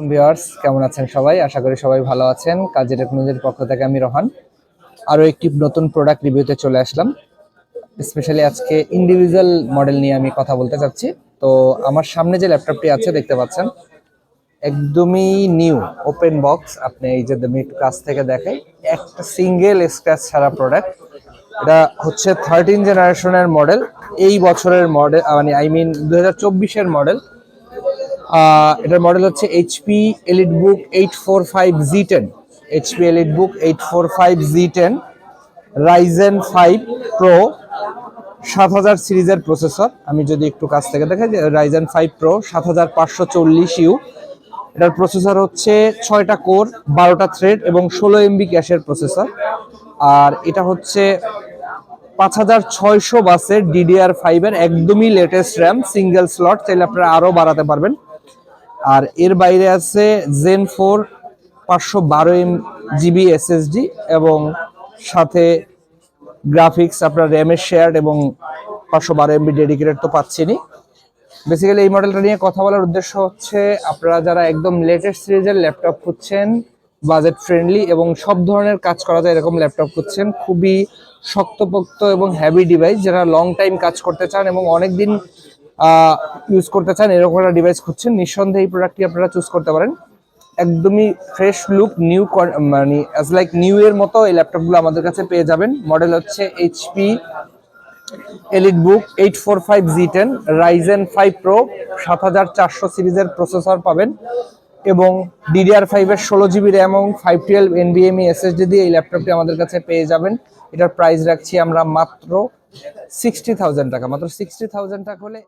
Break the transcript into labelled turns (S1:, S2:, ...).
S1: আলাইকুম ভিউয়ার্স, কেমন আছেন সবাই? আশা করি সবাই ভালো আছেন। কাজী টেকনোলজির পক্ষ থেকে আমি রোহান। আরও একটি নতুন প্রোডাক্ট রিভিউতে চলে আসলাম। স্পেশালি আজকে ইন্ডিভিজুয়াল মডেল নিয়ে আমি কথা বলতে চাচ্ছি। তো আমার সামনে যে ল্যাপটপটি আছে, দেখতে পাচ্ছেন, একদমই নিউ ওপেন বক্স আপনি এই যে কাছ থেকে দেখাই একটা সিঙ্গেল স্ক্র্যাচ ছাড়া প্রোডাক্ট এটা হচ্ছে থার্টিন জেনারেশনের মডেল এই বছরের মডেল মানে আই মিন দু হাজার মডেল এটার মডেল হচ্ছে HP EliteBook eight four five G ten HP EliteBook eight four five G ten Ryzen five Pro সাত হাজার সিরিজের প্রসেসর আমি যদি একটু কাছ থেকে দেখাই রাইজেন ফাইভ প্রো সাত হাজার পাঁচশো চল্লিশ ইউ। এটার প্রসেসর হচ্ছে ছয়টা কোর বারোটা থ্রেড এবং ষোলো এমবি ক্যাশের প্রসেসর আর এটা হচ্ছে পাঁচ হাজার ছয়শো বাসের ডিডিআর ফাইভের একদমই লেটেস্ট র্যাম সিঙ্গেল স্লট চাইলে আপনারা আরও বাড়াতে পারবেন। আর এর বাইরে আছে জেন ফোর পাঁচশো বারো এম জিবি এসএসডি এবং সাথে গ্রাফিক্স আপনার র্যামের শেয়ার এবং পাঁচশো বারো এমবি ডেডিকেটেড তো পাচ্ছেনই বেসিক্যালি এই মডেলটা নিয়ে কথা বলার উদ্দেশ্য হচ্ছে, আপনারা যারা একদম লেটেস্ট সিরিজের ল্যাপটপ খুঁজছেন বাজেট ফ্রেন্ডলি এবং সব ধরনের কাজ করা যায় এরকম ল্যাপটপ খুঁজছেন, খুবই শক্তপোক্ত এবং হ্যাভি ডিভাইস যারা লং টাইম কাজ করতে চান এবং অনেক দিন ইউজ করতে চান, এরকম একটা ডিভাইস খুঁজছেন, নিঃসন্দেহে এই প্রোডাক্টটি আপনারা চুজ করতে পারেন। একদমই ফ্রেশ লুক নিউ মানে অ্যাজ লাইক নিউ এর মতো এই ল্যাপটপগুলো আমাদের কাছে পেয়ে যাবেন। মডেল হচ্ছে HP EliteBook eight four five G ten Ryzen five Pro সাত হাজার চারশো সিরিজের প্রসেসর পাবেন এবং ডিডিআর ফাইভের ষোলো জিবি র্যাম এবং ফাইভ টুয়েলভ এনবিএমই এসএসডি দিয়ে এই ল্যাপটপটি আমাদের কাছে পেয়ে যাবেন। এটার প্রাইস রাখছি আমরা মাত্র সিক্সটি থাউজেন্ড টাকা, মাত্র সিক্সটি থাউজেন্ড টাকা হলে